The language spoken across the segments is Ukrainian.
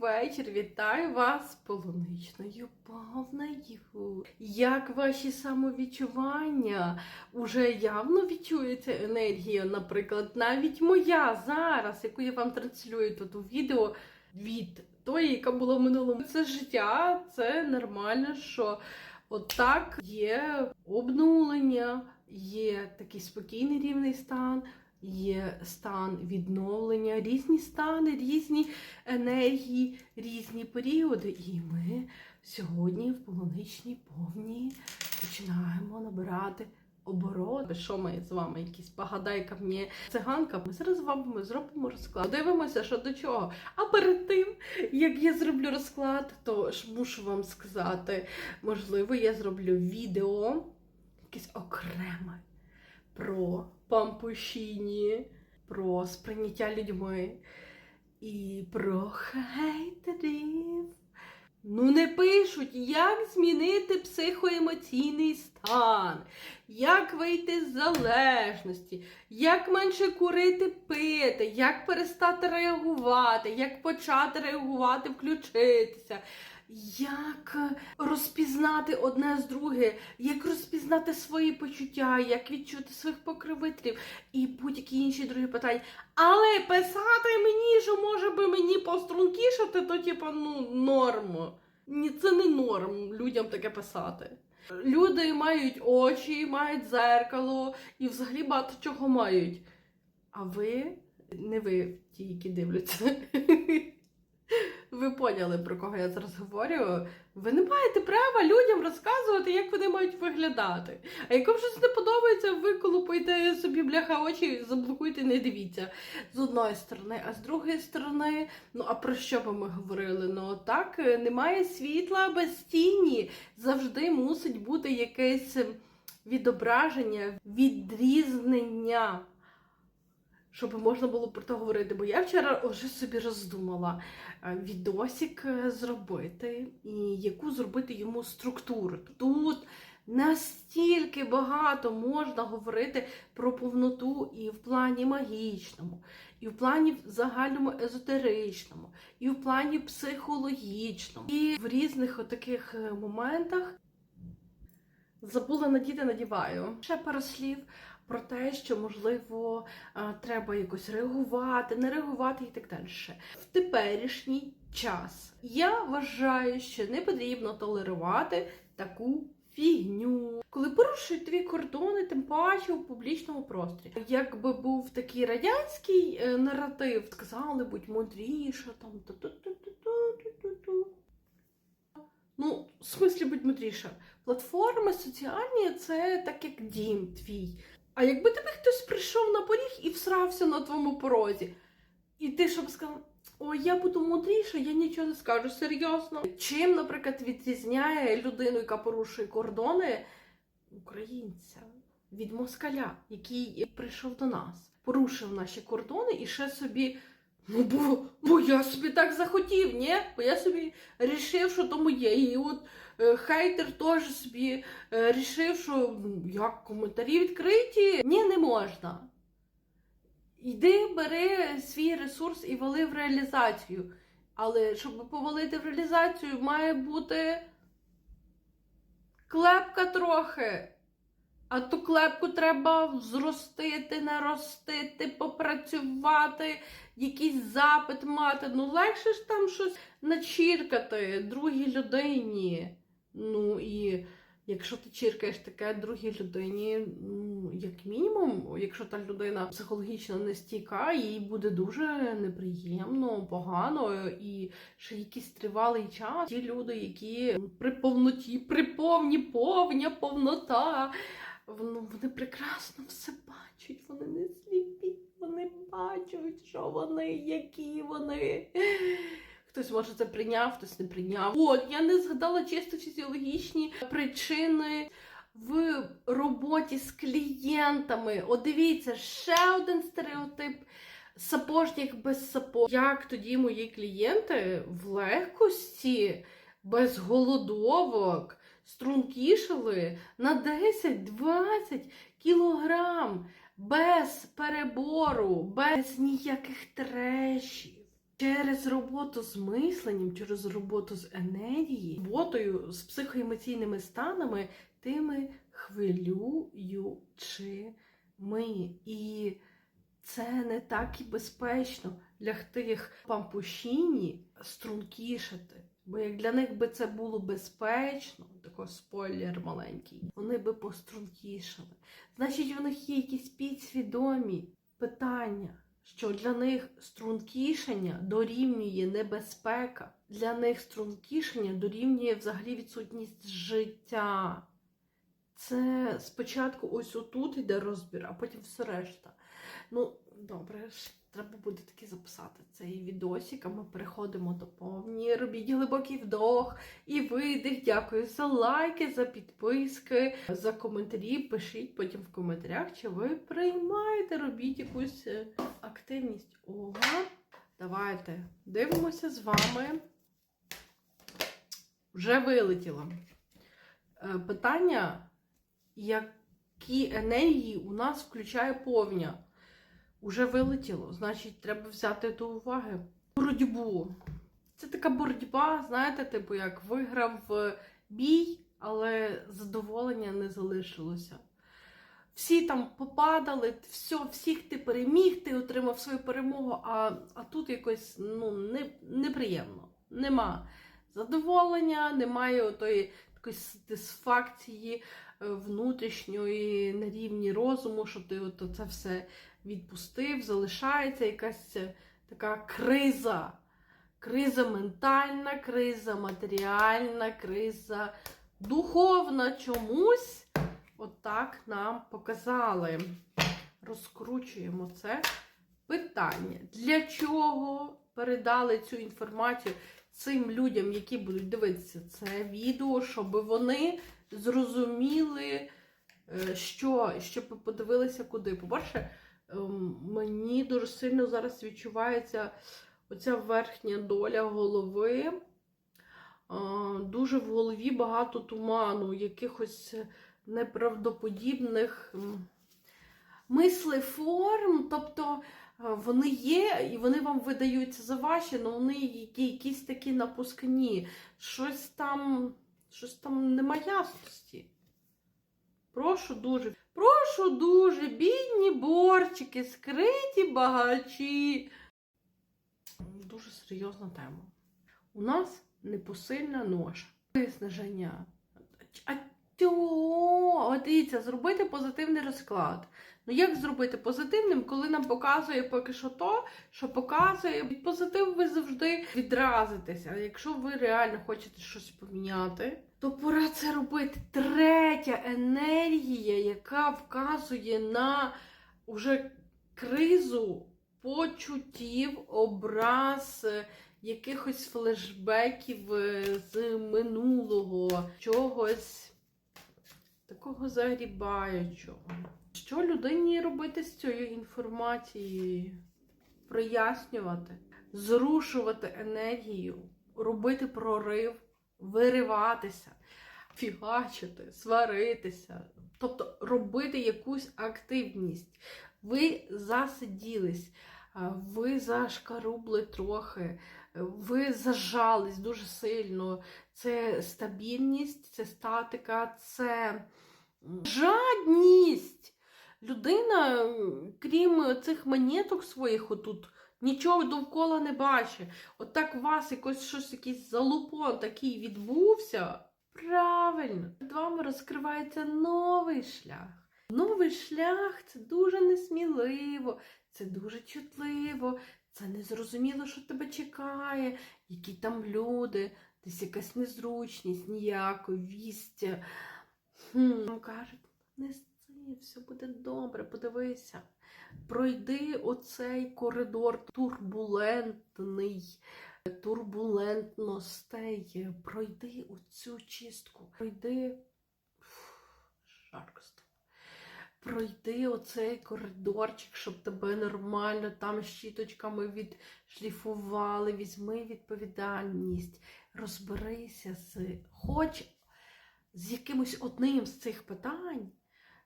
вечір. Вітаю вас з полуничною повною. Як ваші самовідчування? Уже явно відчуєте енергію, наприклад, навіть моя зараз, яку я вам транслюю тут у відео від тої, яка була в минулому. Це життя, це нормально, що отак є обнулення, є такий спокійний рівний стан. Є стан відновлення, різні стани, різні енергії, різні періоди. І ми сьогодні в полуничній повні починаємо набирати оборот. Що ми з вами якісь погадай ка мені циганка? Ми зараз з вами зробимо розклад. Дивимося, що до чого. А перед тим, як я зроблю розклад, то ж мушу вам сказати, можливо, я зроблю відео якесь окреме про пампушіні, про сприйняття людьми і про хейтерів. Ну, не пишуть, як змінити психоемоційний стан, як вийти з залежності, як менше курити пити, як перестати реагувати, як почати реагувати, включитися. Як розпізнати одне з друге, як розпізнати свої почуття, як відчути своїх покровителів і будь-які інші другі питання. Але писати мені, що може би мені пострункішати, то типа ну норм. Ні, це не норм людям таке писати. Люди мають очі, мають зеркало і взагалі багато чого мають. А ви не ви ті, які дивляться. Ви поняли, про кого я зараз говорю. Ви не маєте права людям розказувати, як вони мають виглядати. А як вам щось не подобається, ви колупуйте собі бляха очі, заблокуйте, не дивіться. З одної сторони, а з другої сторони, ну а про що би ми говорили? Ну так, немає світла без тіні. Завжди мусить бути якесь відображення, відрізнення щоб можна було про це говорити. Бо я вчора вже собі роздумала е, відосик е, зробити і яку зробити йому структуру. Тут настільки багато можна говорити про повноту і в плані магічному, і в плані загальному езотеричному, і в плані психологічному, і в різних таких моментах. Забула надіти, надіваю. Ще пару слів про те, що можливо е, треба якось реагувати, не реагувати і так далі. В теперішній час я вважаю, що не потрібно толерувати таку. Фігню, коли порушують твої кордони, тим паче у публічному просторі. Якби був такий радянський е, наратив, сказали, будь мудріше, там ту-ту-ту-ту-ту-ту-ту. Ну, в смислі будь мудріша. Платформи соціальні це так як дім твій. А якби тебе хтось прийшов на поріг і всрався на твоєму порозі, і ти щоб сказав, ой, я буду мудріша, я нічого не скажу, серйозно. Чим, наприклад, відрізняє людину, яка порушує кордони українця від москаля, який прийшов до нас, порушив наші кордони і ще собі. Ну, бо, бо я собі так захотів, ні? Бо я собі рішив, що то моє. І от хейтер теж собі е, рішив, що ну, як коментарі відкриті. Ні, не можна. Йди, бери свій ресурс і вали в реалізацію. Але щоб повалити в реалізацію, має бути клепка трохи. А ту клепку треба зростити, наростити, попрацювати, якийсь запит мати. Ну, легше ж там щось начіркати другій людині. Ну і якщо ти чіркаєш таке другій людині, ну, як мінімум, якщо та людина психологічно не стійка, їй буде дуже неприємно, погано і ще якийсь тривалий час. Ті люди, які при повноті, при повні повня, повнота. Ну, вони прекрасно все бачать, вони не сліпі, вони бачать, що вони, які вони. Хтось може це прийняв, хтось не прийняв. От, я не згадала чисто фізіологічні причини в роботі з клієнтами. От дивіться, ще один стереотип. Сапожник без сапог. Як тоді мої клієнти в легкості, без голодовок, стрункішали на 10-20 кілограм без перебору, без ніяких трешів. Через роботу з мисленням, через роботу з енергією, роботою з психоемоційними станами, тими хвилюючими. І це не так і безпечно лягти в пампушіні, стрункішати. Бо як для них би це було безпечно, такий спойлер маленький, вони би пострункішали. Значить, в них є якісь підсвідомі питання, що для них стрункішення дорівнює небезпека, для них стрункішення дорівнює взагалі відсутність життя. Це спочатку ось отут йде розбір, а потім все решта. Ну, добре, треба буде таки записати цей відосик, а ми переходимо до повні. Робіть глибокий вдох і видих. Дякую за лайки, за підписки, за коментарі. Пишіть потім в коментарях, чи ви приймаєте, робіть якусь е, активність. Ого. Давайте дивимося з вами. Вже вилетіло. Е, Питання, які енергії у нас включає повня? Уже вилетіло, значить, треба взяти до уваги. Боротьбу. Це така боротьба, знаєте, типу, як виграв бій, але задоволення не залишилося. Всі там попадали, все, всіх ти переміг, ти отримав свою перемогу, а, а тут якось ну, не, неприємно. Нема задоволення, немає отої такої сатисфакції е, внутрішньої на рівні розуму, що ти от це все відпустив, залишається якась е, така криза. Криза ментальна, криза матеріальна, криза духовна чомусь. Отак нам показали. Розкручуємо це питання. Для чого передали цю інформацію цим людям, які будуть дивитися це відео, щоб вони зрозуміли, е, що, щоб подивилися куди. По-перше, мені дуже сильно зараз відчувається оця верхня доля голови. Е, Дуже в голові багато туману, якихось неправдоподібних мислеформ. Тобто е, вони є і вони вам видаються за ваші, але вони якісь такі напускні. Щось там, щось там нема ясності. Прошу дуже, прошу дуже, бідні борчики, скриті багачі. Дуже серйозна тема. У нас непосильна ноша. Виснаження. Тьо, от дивіться, зробити позитивний розклад. Ну як зробити позитивним, коли нам показує поки що то, що показує від позитиву ви завжди відразитеся. Якщо ви реально хочете щось поміняти, то пора це робити. Третя енергія, яка вказує на уже кризу почуттів, образ, якихось флешбеків е, з минулого, чогось такого загрібаючого. Що людині робити з цією інформацією? Прояснювати, зрушувати енергію, робити прорив, вириватися, фігачити, сваритися, тобто робити якусь активність. Ви засиділись, ви зашкарубли трохи, ви зажались дуже сильно. Це стабільність, це статика, це жадність. Людина, крім цих монеток своїх отут, нічого довкола не бачить. От так у вас якось щось, якийсь залупон такий відбувся. Правильно, перед вами розкривається новий шлях. Новий шлях це дуже несміливо, це дуже чутливо, це незрозуміло, що тебе чекає, які там люди, десь якась незручність, ніяковість. Хм, кажуть, не сци, все буде добре, подивися. Пройди оцей коридор турбулентний, турбулентностей, пройди оцю чистку, пройди. Фу, Жарко Пройди оцей коридорчик, щоб тебе нормально там щіточками відшліфували. Візьми відповідальність, розберися з хоч з якимось одним з цих питань.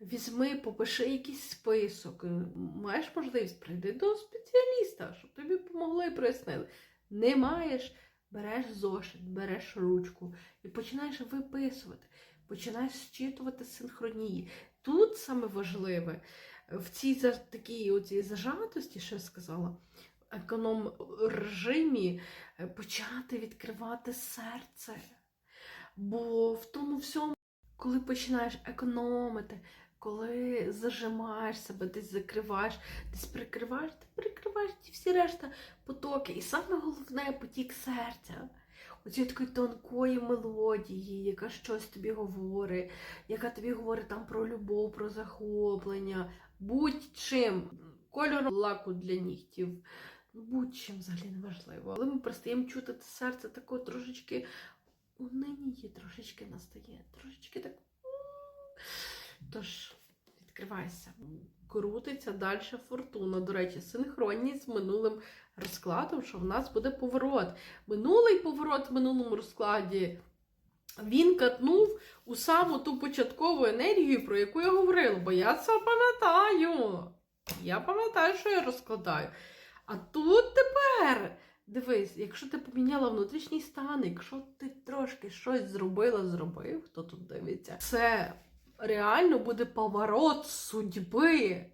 Візьми, попиши якийсь список. Маєш можливість прийти до спеціаліста, щоб тобі допомогли і прояснили. Не маєш, береш зошит, береш ручку і починаєш виписувати, починаєш зчитувати синхронії. Тут саме важливе в цій такій оцій зажатості, що я сказала, економ режимі е, почати відкривати серце. Бо в тому всьому, коли починаєш економити, коли зажимаєш себе, десь закриваєш, десь прикриваєш, ти прикриваєш ті всі решта потоки. І саме головне потік серця. Оцієї такої тонкої мелодії, яка щось тобі говорить, яка тобі говорить там про любов, про захоплення, будь-чим. Кольор лаку для нігтів, ну, будь-чим взагалі не важливо. Але ми перестаємо чути це серце такого трошечки униніє, трошечки настає, трошечки так. Тож, відкривайся. Крутиться далі фортуна. До речі, синхронність з минулим розкладом, що в нас буде поворот. Минулий поворот в минулому розкладі. Він катнув у саму ту початкову енергію, про яку я говорила, бо я це пам'ятаю. Я пам'ятаю, що я розкладаю. А тут тепер, дивись, якщо ти поміняла внутрішній стан, якщо ти трошки щось зробила, зробив, хто тут дивиться, це реально буде поворот судьби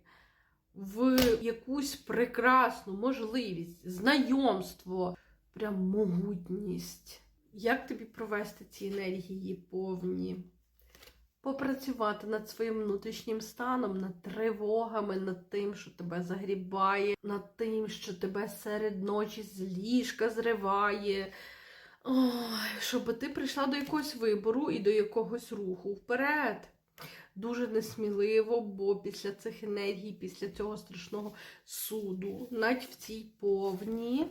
в якусь прекрасну можливість, знайомство, прям могутність. Як тобі провести ці енергії повні? Попрацювати над своїм внутрішнім станом, над тривогами, над тим, що тебе загрібає, над тим, що тебе серед ночі з ліжка зриває. Ой, щоб ти прийшла до якогось вибору і до якогось руху вперед. Дуже несміливо, бо після цих енергій, після цього страшного суду, навіть в цій повні,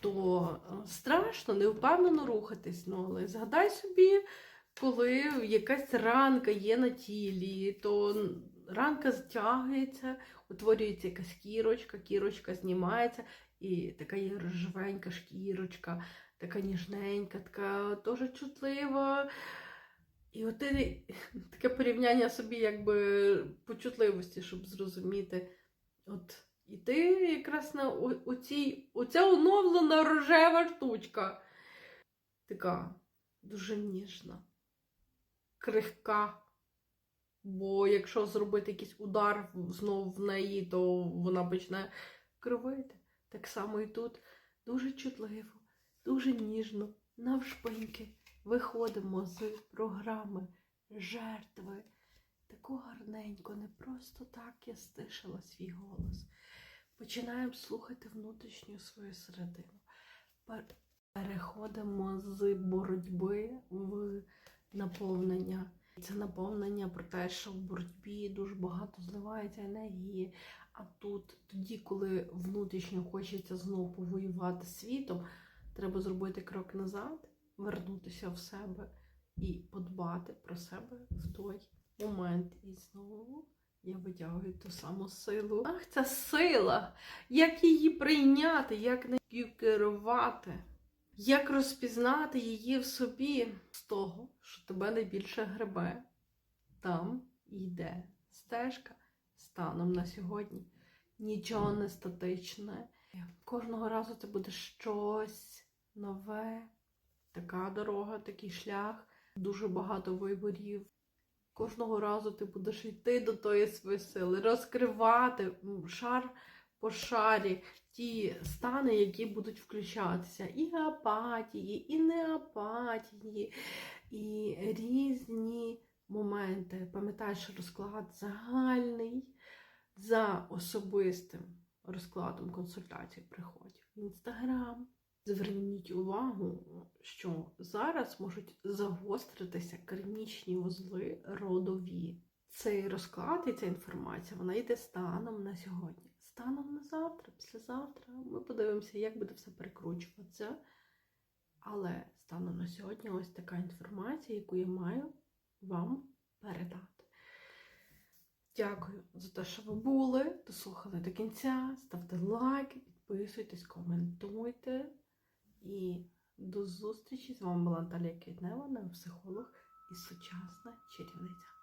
то е, страшно, невпевнено рухатись. Ну, але згадай собі, коли якась ранка є на тілі, то ранка затягується, утворюється якась кірочка, кірочка знімається, і така є рожевенька шкірочка, така ніжненька, така дуже чутлива. І от таке порівняння собі, якби по чутливості, щоб зрозуміти. От, і ти якраз на о- оцій, оця оновлена рожева штучка. Така дуже ніжна, крихка. Бо якщо зробити якийсь удар знову в неї, то вона почне кривити. Так само і тут дуже чутливо, дуже ніжно, навшпиньки виходимо з програми жертви. Таку гарненько, не просто так я стишила свій голос. Починаємо слухати внутрішню свою середину. Переходимо з боротьби в наповнення. Це наповнення про те, що в боротьбі дуже багато зливається енергії. А тут, тоді, коли внутрішньо хочеться знову повоювати світом, треба зробити крок назад, вернутися в себе і подбати про себе в той момент. І знову я витягую ту саму силу. Ах, ця сила! Як її прийняти, як нею керувати? Як розпізнати її в собі з того, що тебе найбільше гребе? Там йде стежка станом на сьогодні. Нічого не статичне. Кожного разу це буде щось нове, така дорога, такий шлях, дуже багато виборів. Кожного разу ти будеш йти до тої своєї сили, розкривати шар по шарі ті стани, які будуть включатися. І апатії, і неапатії, і різні моменти. Пам'ятаєш, розклад загальний за особистим розкладом консультацій приходів в інстаграм. Зверніть увагу, що зараз можуть загостритися кармічні вузли родові. Цей розклад і ця інформація вона йде станом на сьогодні. Станом на завтра, післязавтра. Ми подивимося, як буде все перекручуватися. Але станом на сьогодні ось така інформація, яку я маю вам передати. Дякую за те, що ви були, дослухали до кінця. Ставте лайки, підписуйтесь, коментуйте. І до зустрічі! З вами була Наталія Квітнева, психолог і сучасна чарівниця.